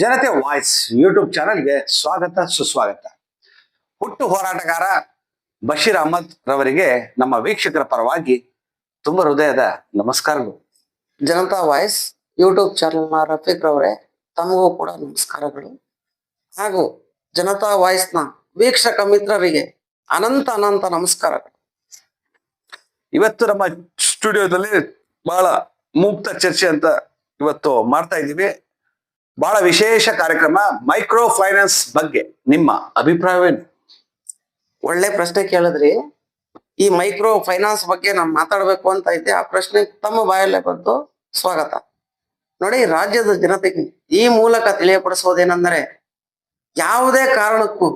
ಜನತೆ voice YouTube ಚಾನಲ್ಗೆ ಸ್ವಾಗತ ಸುಸ್ವಾಗತ. ಹುಟ್ಟು ಹೋರಾಟಗಾರ ಬಶೀರ್ ಅಹಮದ್ ರವರಿಗೆ ನಮ್ಮ ವೀಕ್ಷಕರ ಪರವಾಗಿ ತುಂಬ ಹೃದಯದ ನಮಸ್ಕಾರಗಳು. ಜನತಾ ವಾಯ್ಸ್ ಯೂಟ್ಯೂಬ್ ಚಾನೆಲ್ನ ರಫೀಕ್ ರವರೇ ತಮಗೂ ಕೂಡ ನಮಸ್ಕಾರಗಳು. ಹಾಗೂ ಜನತಾ ವಾಯ್ಸ್ನ ವೀಕ್ಷಕ ಮಿತ್ರರಿಗೆ ಅನಂತ ಅನಂತ ನಮಸ್ಕಾರಗಳು. ಇವತ್ತು ನಮ್ಮ ಸ್ಟುಡಿಯೋದಲ್ಲಿ ಬಹಳ ಮುಕ್ತ ಚರ್ಚೆ ಅಂತ ಇವತ್ತು ಮಾಡ್ತಾ ಇದ್ದೀವಿ. ಬಹಳ ವಿಶೇಷ ಕಾರ್ಯಕ್ರಮ ಮೈಕ್ರೋ ಫೈನಾನ್ಸ್ ಬಗ್ಗೆ. ನಿಮ್ಮ ಅಭಿಪ್ರಾಯವೇನು? ಒಳ್ಳೆ ಪ್ರಶ್ನೆ ಕೇಳಿದ್ರಿ. ಈ ಮೈಕ್ರೋ ಫೈನಾನ್ಸ್ ಬಗ್ಗೆ ನಾನು ಮಾತಾಡಬೇಕು ಅಂತ ಐತೆ ಆ ಪ್ರಶ್ನೆ ತಮ್ಮ ಬಾಯಲ್ಲೇ ಬಂತು ಸ್ವಾಗತ. ನೋಡಿ, ರಾಜ್ಯದ ಜನತೆಗೆ ಈ ಮೂಲಕ ತಿಳಿಯಪಡಿಸೋದೇನೆಂದರೆ ಯಾವುದೇ ಕಾರಣಕ್ಕೂ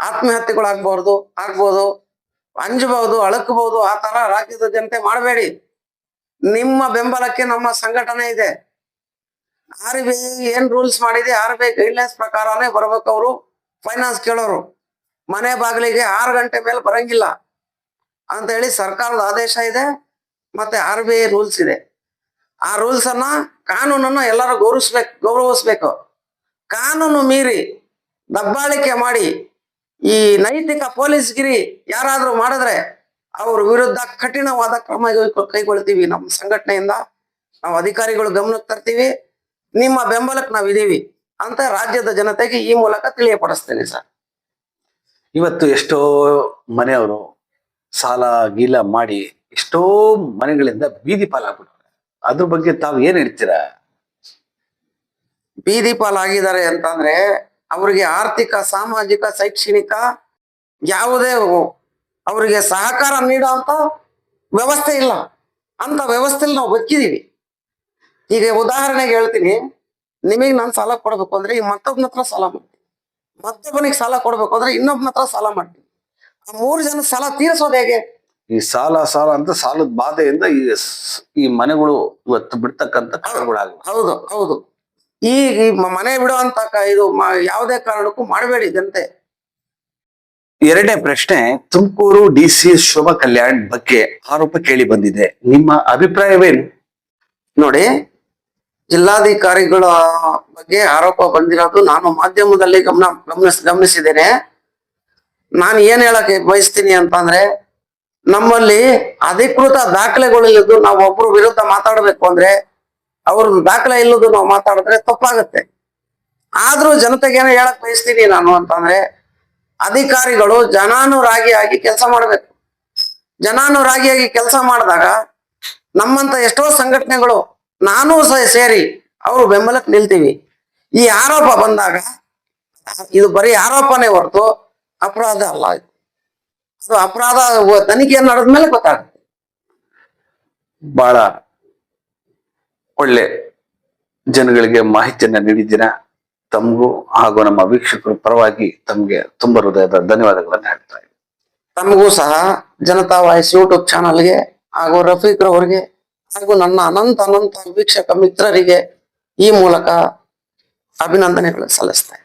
ಆತ್ಮಹತ್ಯೆಗಳಾಗಬಾರ್ದು ಆಗ್ಬೋದು, ಅಂಜಬಹುದು, ಅಳಕಬಹುದು, ಆ ತರ ರಾಜ್ಯದ ಜನತೆ ಮಾಡಬೇಡಿ. ನಿಮ್ಮ ಬೆಂಬಲಕ್ಕೆ ನಮ್ಮ ಸಂಘಟನೆ ಇದೆ. ಆರ್ ಬಿ ಐ ಏನ್ ರೂಲ್ಸ್ ಮಾಡಿದೆ? ಆರ್ ಬಿ ಐ ಗೈಡ್ಲೈನ್ಸ್ ಪ್ರಕಾರನೇ ಬರ್ಬೇಕು ಅವರು. ಫೈನಾನ್ಸ್ ಕೇಳೋರು. ಮನೆ ಬಾಗಿಲಿಗೆ ಆರು ಗಂಟೆ ಮೇಲೆ ಬರಂಗಿಲ್ಲ. ಅಂತ ಹೇಳಿ ಸರ್ಕಾರದ ಆದೇಶ ಇದೆ. ಮತ್ತೆ ಆರ್ ಬಿ ಐ ರೂಲ್ಸ್ ಇದೆ. ಆ ರೂಲ್ಸ್ ಅನ್ನ ಕಾನೂನನ್ನು ಎಲ್ಲರೂ ಗೌರವಿಸ್ಬೇಕು ಗೌರವಿಸ್ಬೇಕು. ಕಾನೂನು ಮೀರಿ ದಬ್ಬಾಳಿಕೆ ಮಾಡಿ ಈ ನೈತಿಕ ಪೊಲೀಸ್ಗಿರಿ ಯಾರಾದ್ರೂ ಮಾಡಿದ್ರೆ ಅವ್ರ ವಿರುದ್ಧ ಕಠಿಣವಾದ ಕ್ರಮ ಕೈಗೊಳ್ತೀವಿ. ನಮ್ಮ ಸಂಘಟನೆಯಿಂದ ನಾವು ಅಧಿಕಾರಿಗಳು ಗಮನಕ್ಕೆ ತರ್ತೀವಿ. ನಿಮ್ಮ ಬೆಂಬಲಕ್ಕೆ ನಾವಿದ್ದೀವಿ ಅಂತ ರಾಜ್ಯದ ಜನತೆಗೆ ಈ ಮೂಲಕ ತಿಳಿಯಪಡಿಸ್ತೇನೆ ಸರ್. ಇವತ್ತು ಎಷ್ಟೋ ಮನೆಯವರು ಸಾಲ ಗೀಲ ಮಾಡಿ ಎಷ್ಟೋ ಮನೆಗಳಿಂದ ಬೀದಿ ಪಾಲಾಗ್ಬಿಟ್ಟಾರೆ ಅದ್ರ ಬಗ್ಗೆ ತಾವು ಏನ್ ಹೇಳ್ತೀರಾ? ಬೀದಿ ಪಾಲಾಗಿದ್ದಾರೆ ಅಂತಂದ್ರೆ ಅವರಿಗೆ ಆರ್ಥಿಕ ಸಾಮಾಜಿಕ ಶೈಕ್ಷಣಿಕ ಯಾವುದೇ ಅವರಿಗೆ ಸಹಕಾರ ನೀಡುವಂತ ವ್ಯವಸ್ಥೆ ಇಲ್ಲ. ಅಂತ ವ್ಯವಸ್ಥೆಯಲ್ಲಿ ನಾವು ಬದುಕಿದೀವಿ. ಈಗ ಉದಾಹರಣೆಗೆ ಹೇಳ್ತೀನಿ. ನಿಮಗೆ ನಾನು ಸಾಲ ಕೊಡ್ಬೇಕು ಅಂದ್ರೆ ಈ ಮತ್ತೊಬ್ಬನ ಹತ್ರ ಸಾಲ ಮಾಡ್ತೀನಿ. ಮತ್ತೊಬ್ಬನಿಗೆ ಸಾಲ ಕೊಡ್ಬೇಕು ಅಂದ್ರೆ ಇನ್ನೊಬ್ಬನ ಹತ್ರ ಸಾಲ ಮಾಡ್ತೀನಿ. ಆ ಮೂರು ಜನ ಸಾಲ ತೀರಿಸೋದು ಹೇಗೆ? ಈ ಸಾಲ ಸಾಲ ಅಂತ ಸಾಲದ ಬಾಧೆಯಿಂದ ಈ ಈ ಮನೆಗಳು ಇವತ್ತು ಬಿಡ್ತಕ್ಕಂತ ಕಾರಣಗಳಾಗಿ ಹೌದು ಹೌದು. ಈ ಮನೆ ಬಿಡೋ ಅಂತ ಇದು ಯಾವುದೇ ಕಾರಣಕ್ಕೂ ಮಾಡಬೇಡಿ ಜನತೆ. ಎರಡನೇ ಪ್ರಶ್ನೆ ತುಮಕೂರು ಡಿ ಸಿ ಶೋಭಾ ಕಲ್ಯಾಣ್ ಬಗ್ಗೆ ಆರೋಪ ಕೇಳಿ ಬಂದಿದೆ. ನಿಮ್ಮ ಅಭಿಪ್ರಾಯವೇನು? ನೋಡಿ ಜಿಲ್ಲಾಧಿಕಾರಿಗಳ ಬಗ್ಗೆ ಆರೋಪ ಬಂದಿರೋದು ನಾನು ಮಾಧ್ಯಮದಲ್ಲಿ ಗಮನ ಗಮನಿಸ್, ಗಮನಿಸಿದ್ದೇನೆ. ನಾನು ಏನ್ ಹೇಳಕ್ಕೆ ಬಯಸ್ತೀನಿ ಅಂತಂದ್ರೆ ನಮ್ಮಲ್ಲಿ ಅಧಿಕೃತ ದಾಖಲೆಗಳಿಲ್ಲದ್ದು ನಾವು ಒಬ್ರು ವಿರುದ್ಧ ಮಾತಾಡಬೇಕು ಅಂದ್ರೆ, ಅವ್ರ ದಾಖಲೆ ಇಲ್ಲದ್ದು ನಾವು ಮಾತಾಡಿದ್ರೆ ತಪ್ಪಾಗತ್ತೆ. ಆದ್ರೂ ಜನತೆಗೇನು ಹೇಳಕ್ ಬಯಸ್ತೀನಿ ನಾನು ಅಂತಂದ್ರೆ ಅಧಿಕಾರಿಗಳು ಜನಾನುರಾಗಿಯಾಗಿ ಕೆಲಸ ಮಾಡಬೇಕು. ಜನಾನುರಾಗಿಯಾಗಿ ಕೆಲಸ ಮಾಡಿದಾಗ ನಮ್ಮಂತ ಎಷ್ಟೋ ಸಂಘಟನೆಗಳು ನಾನು ಸಹ ಸೇರಿ ಅವರು ಬೆಂಬಲಕ್ಕೆ ನಿಲ್ತೀವಿ. ಈ ಆರೋಪ ಬಂದಾಗ ಇದು ಬರೀ ಆರೋಪನೇ ಹೊರತು ಅಪರಾಧ ಅಲ್ಲ. ಅದು ಅಪರಾಧ ತನಿಖೆ ತನಿಖೆ ನಡೆದ್ಮೇಲೆ ಗೊತ್ತಾಗುತ್ತೆ. ಬಹಳ ಒಳ್ಳೆ ಜನಗಳಿಗೆ ಮಾಹಿತಿಯನ್ನ ನೀಡಿದ್ದೀರಾ ತಮಗೂ ಹಾಗೂ ನಮ್ಮ ವೀಕ್ಷಕರ ಪರವಾಗಿ ತಮಗೆ ತುಂಬ ಹೃದಯದ ಧನ್ಯವಾದಗಳನ್ನು ಹೇಳ್ತಾ ಇದ್ದೀನಿ. ತಮಗೂ ಸಹ ಜನತಾ ವಾಯ್ಸ್ ಯೂಟ್ಯೂಬ್ ಚಾನಲ್ಗೆ ಹಾಗೂ ರಫೀಕ್ ರವರಿಗೆ ಹಾಗೂ ನನ್ನ ಅನಂತ ಅನಂತ ವೀಕ್ಷಕ ಮಿತ್ರರಿಗೆ ಈ ಮೂಲಕ ಅಭಿನಂದನೆಗಳು ಸಲ್ಲಿಸ್ತೇನೆ.